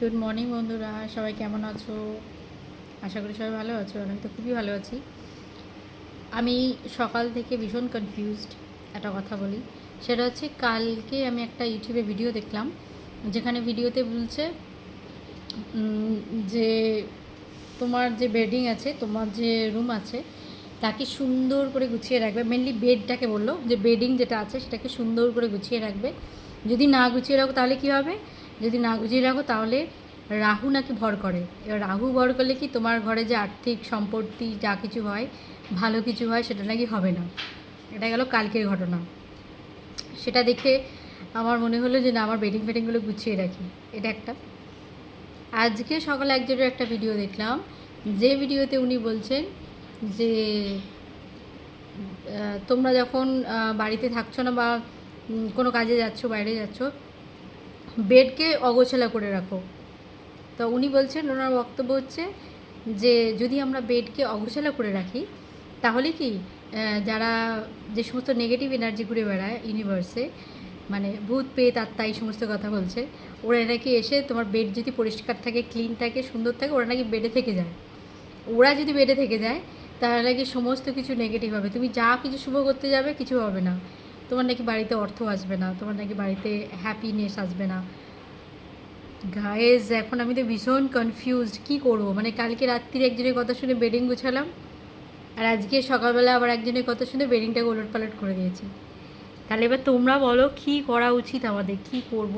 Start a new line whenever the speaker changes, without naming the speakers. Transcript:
Good morning বন্ধুরা। সবাই কেমন আছো? আশা করি সবাই ভালো আছো আমি তো খুবই ভালো আছি। আমি সকাল থেকে ভীষণ কনফিউজড একটা কথা বলি। সেটা হচ্ছে কালকে আমি একটা ইউটিউবে ভিডিও দেখলাম, যেখানে ভিডিওতে বলছে যে তোমার যে বেডিং আছে, তোমার যে রুম আছে, তাকে সুন্দর করে গুছিয়ে রাখবে। মেনলি বেডটাকে বলল, যে বেডিং যেটা আছে, সেটাকে সুন্দর করে গুছিয়ে রাখবে। যদি না গুছিয়ে রাখো, তাহলে কী হবে? যদি না গুছিয়ে রাখো, তাহলে রাহু নাকি ভর করে। এবার রাহু ভর করলে কি তোমার ঘরে যে আর্থিক সম্পত্তি যা কিছু হয়, ভালো কিছু হয়, সেটা নাকি হবে না? এটা গেল কালকের ঘটনা। সেটা দেখে আমার মনে হলো যে না, আমার বেডিং ফেডিংগুলো গুছিয়ে রাখি। এটা একটা। আজকে সকালে একজনের একটা ভিডিও দেখলাম। যে ভিডিওতে উনি বলছেন যে তোমরা যখন বাড়িতে থাকছো না বা কোনো কাজে যাচ্ছো, বাইরে যাচ্ছো বেডকে অগোছালা করে রাখো। তো উনি বলছেন, ওনার বক্তব্য হচ্ছে যে, যদি আমরা বেডকে অগোছালা করে রাখি, তাহলে কি যারা যে সমস্ত নেগেটিভ এনার্জি ঘুরে বেড়ায় ইউনিভার্সে মানে ভূত পেত আত্মা, এই সমস্ত কথা বলছে, ওরা নাকি এসে তোমার বেড যদি পরিষ্কার থাকে ক্লিন থাকে, সুন্দর থাকে, ওরা নাকি বেডে থেকে যায়। ওরা যদি বেডে থেকে যায়, তাহলে নাকি সমস্ত কিছু নেগেটিভ হবে। তুমি যা কিছু শুভ করতে যাবে, কিছু হবে না। তোমার নাকি বাড়িতে অর্থ আসবে না, তোমার নাকি বাড়িতে হ্যাপিনেস আসবে না। গায়েজ এখন আমি তো ভীষণ কনফিউজড কী করব? মানে কালকে রাত্রির একজনের কথা শুনে বেডিং গুছালাম, আর আজকে সকালবেলা আবার একজনের কথা শুনে বেডিংটাকে ওলট পালট করে দিয়েছি। তাহলে এবার তোমরা বলো, কী করা উচিত আমাদের? কী করব?